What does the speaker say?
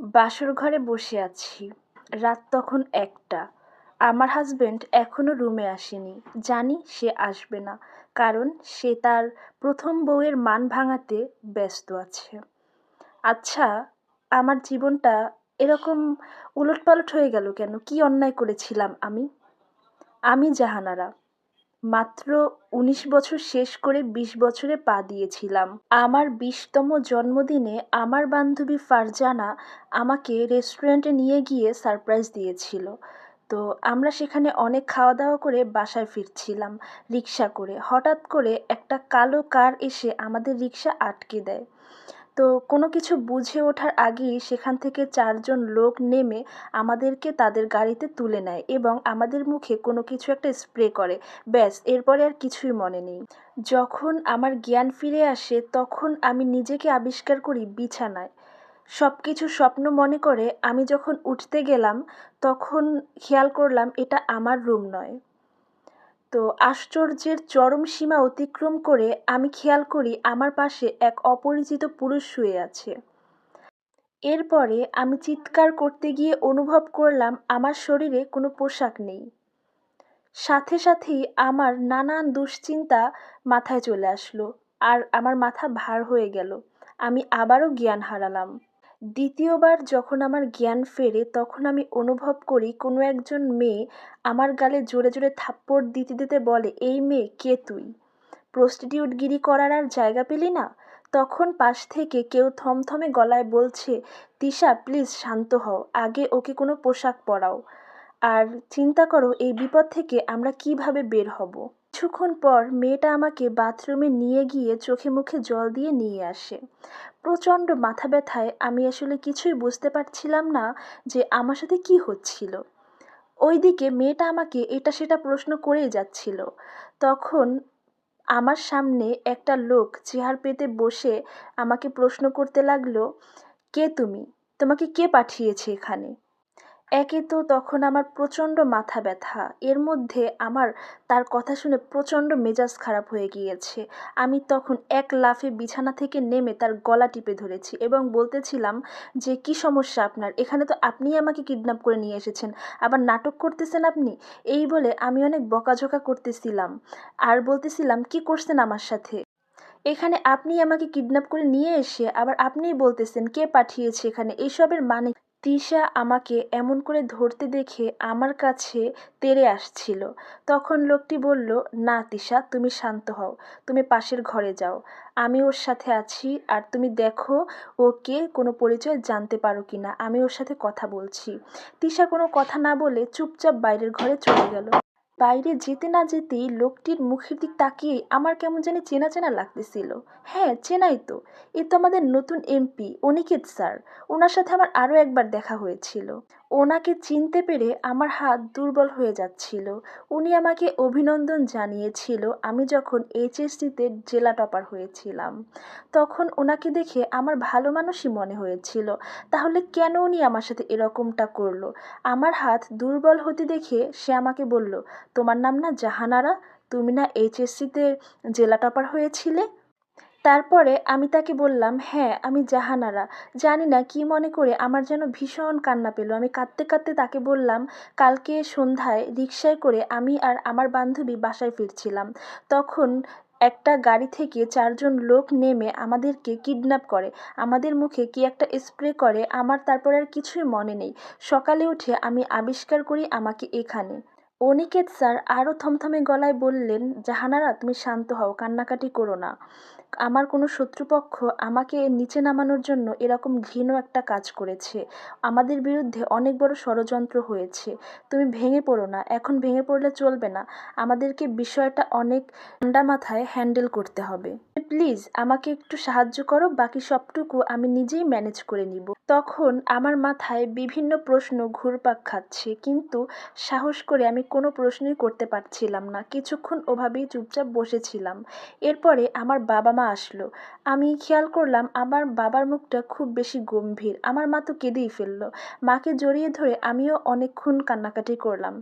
বাসর ঘরে বসে আছি। রাত তখন একটা। আমার হাজব্যান্ড এখনও রুমে আসেনি। জানি সে আসবে না, কারণ সে তার প্রথম বউয়ের মান ভাঙাতে ব্যস্ত আছে। আচ্ছা আমার জীবনটা এরকম উলটপালট হয়ে গেল কেন? কি অন্যায় করেছিলাম আমি? আমি জাহানারা। মাত্র উনিশ বছর শেষ করে বিশ বছরে পা দিয়েছিলাম। আমার বিশতম জন্মদিনে আমার বান্ধবী ফারজানা আমাকে রেস্টুরেন্টে নিয়ে গিয়ে সারপ্রাইজ দিয়েছিল। তো আমরা সেখানে অনেক খাওয়া দাওয়া করে বাসায় ফিরছিলাম রিক্সা করে। হঠাৎ করে একটা কালো কার এসে আমাদের রিক্সা আটকে দেয়। তো কোনো কিছু বুঝে ওঠার আগেই সেখান থেকে চারজন লোক নেমে আমাদেরকে তাদের গাড়িতে তুলে নেয় এবং আমাদের মুখে কোনো কিছু একটা স্প্রে করে। ব্যাস, এরপরে আর কিছুই মনে নেই। যখন আমার জ্ঞান ফিরে আসে, তখন আমি নিজেকে আবিষ্কার করি বিছানায়। সব কিছু স্বপ্ন মনে করে, আমি যখন উঠতে গেলাম, তখন খেয়াল করলাম এটা আমার রুম নয়। তো আশ্চর্যের চরম সীমা অতিক্রম করে আমি খেয়াল করি আমার পাশে এক অপরিচিত পুরুষ শুয়ে আছে। এরপরে আমি চিৎকার করতে গিয়ে অনুভব করলাম আমার শরীরে কোনো পোশাক নেই। সাথে সাথেই আমার নানান দুশ্চিন্তা মাথায় চলে আসলো আর আমার মাথা ভার হয়ে গেল। আমি আবারও জ্ঞান হারালাম। দ্বিতীয়বার যখন আমার জ্ঞান ফেরে, তখন আমি অনুভব করি কোনো একজন মেয়ে আমার গালে জোরে জোরে থাপ্পড় দিতে দিতে বলে, এই মেয়ে, কে তুই? প্রস্টিটিউটগিরি করার আর জায়গা পেলি না? তখন পাশ থেকে কেউ থমথমে গলায় বলছে, তিশা, প্লিজ শান্ত হও, আগে ওকে কোনো পোশাক পরাও। আর চিন্তা করো, এই বিপদ থেকে আমরা কীভাবে বের হব? কিছুক্ষণ পর মেয়েটা আমাকে বাথরুমে নিয়ে গিয়ে চোখে মুখে জল দিয়ে নিয়ে আসে। প্রচণ্ড মাথা ব্যথায় আমি আসলে কিছুই বুঝতে পারছিলাম না যে আমার সাথে কি হচ্ছিল। ওইদিকে মেয়েটা আমাকে এটা সেটা প্রশ্ন করেই যাচ্ছিল। তখন আমার সামনে একটা লোক চেহার পেতে বসে আমাকে প্রশ্ন করতে লাগল, কে তুমি? তোমাকে কে পাঠিয়েছে এখানে? একে তো তখন আমার প্রচণ্ড মাথা ব্যথা। এর মধ্যে আমার তার কথা শুনে প্রচণ্ড মেজাজ খারাপ হয়ে গিয়েছে। আমি তখন এক লাফে বিছানা থেকে নেমে তার গলা টিপে ধরেছি এবং বলতেছিলাম যে, কি সমস্যা আপনার? এখানে তো আপনিই আমাকে কিডন্যাপ করে নিয়ে এসেছেন। আবার নাটক করতেছেন আপনি? এই বলে আমি অনেক বকাঝকা করতেছিলাম। আর বলতেছিলাম, কি করছেন আমার সাথে? এখানে আপনি আমাকে কিডন্যাপ করে নিয়ে এসে, আবার আপনিই বলতেছেন কে পাঠিয়েছে এখানে? এইসবের মানে তিশা আমাকে এমন করে ধরতে দেখে আমার কাছে তেড়ে আসছিল। তখন লোকটি বলল, না তিশা তুমি শান্ত হও, তুমি পাশের ঘরে যাও। আমি ওর সাথে আছি আর তুমি দেখো ওকে কোনো পরিচয় জানতে পারো কি না আমি ওর সাথে কথা বলছি। তিশা কোনো কথা না বলে চুপচাপ বাইরের ঘরে চলে গেল। বাইরে যেতে না যেতেই লোকটির মুখের দিক তাকিয়ে আমার কেমন জানি চেনা চেনা লাগতেছিল। হ্যাঁ চেনাই তো। এ তো আমাদের নতুন এমপি, অনিকেত স্যার। ওনার সাথে আমার আরও একবার দেখা হয়েছিল। ওনাকে চিনতে পেরে আমার হাত দুর্বল হয়ে যাচ্ছিল। উনি আমাকে অভিনন্দন জানিয়েছিল আমি যখন এইচএসসিতে জেলা টপার হয়েছিলাম। তখন ওনাকে দেখে আমার ভালো মানুষই মনে হয়েছিল। তাহলে কেন উনি আমার সাথে এরকমটা করল? আমার হাত দুর্বল হতে দেখে সে আমাকে বলল তোমার নাম না জাহানারা? তুমি না এইচএসসিতে জেলা টপার হয়েছিলে? তারপরে আমি তাকে বললাম হ্যাঁ আমি জাহানারা। জানি না কি মনে করে আমার যেন ভীষণ কান্না পেল। আমি কাঁদতে কাঁদতে তাকে বললাম, কালকে সন্ধ্যায় রিক্সায় করে আমি আর আমার বান্ধবী বাসায় ফিরছিলাম। তখন একটা গাড়ি থেকে চারজন লোক নেমে আমাদেরকে কিডন্যাপ করে। আমাদের মুখে কি একটা স্প্রে করে, আমার তারপর আর কিছুই মনে নেই। সকালে উঠে আমি আবিষ্কার করি আমাকে এখানে। অনিকেত স্যার আরও থমথমে গলায় বললেন জাহানারা তুমি শান্ত হও কান্নাকাটি করো না। আমার কোনো শত্রুপক্ষ আমাকে নিচে নামানোর জন্য এরকম ঘৃণ একটা কাজ করেছে। আমাদের বিরুদ্ধে অনেক বড় ষড়যন্ত্র হয়েছে। তুমি ভেঙে পড়ো না, এখন ভেঙে পড়লে চলবে না। আমাদেরকে বিষয়টা অনেক ঠান্ডা মাথায় হ্যান্ডেল করতে হবে। প্লিজ, আমাকে একটু সাহায্য করো, বাকি সবটুকু আমি নিজেই ম্যানেজ করে নিব। তখন আমার মাথায় বিভিন্ন প্রশ্ন ঘুরপাক খাচ্ছে, কিন্তু সাহস করে আমি কোনো প্রশ্নই করতে পারছিলাম না। কিছুক্ষণ ওভাবেই চুপচাপ বসেছিলাম। এরপরে আমার বাবা মা আসলো। আমি খেয়াল করলাম আমার বাবার মুখটা খুব বেশি গম্ভীর। আমার মা তো কেঁদেই ফেলল। মাকে জড়িয়ে ধরে আমিও অনেকক্ষণ কান্নাকাটি করলাম।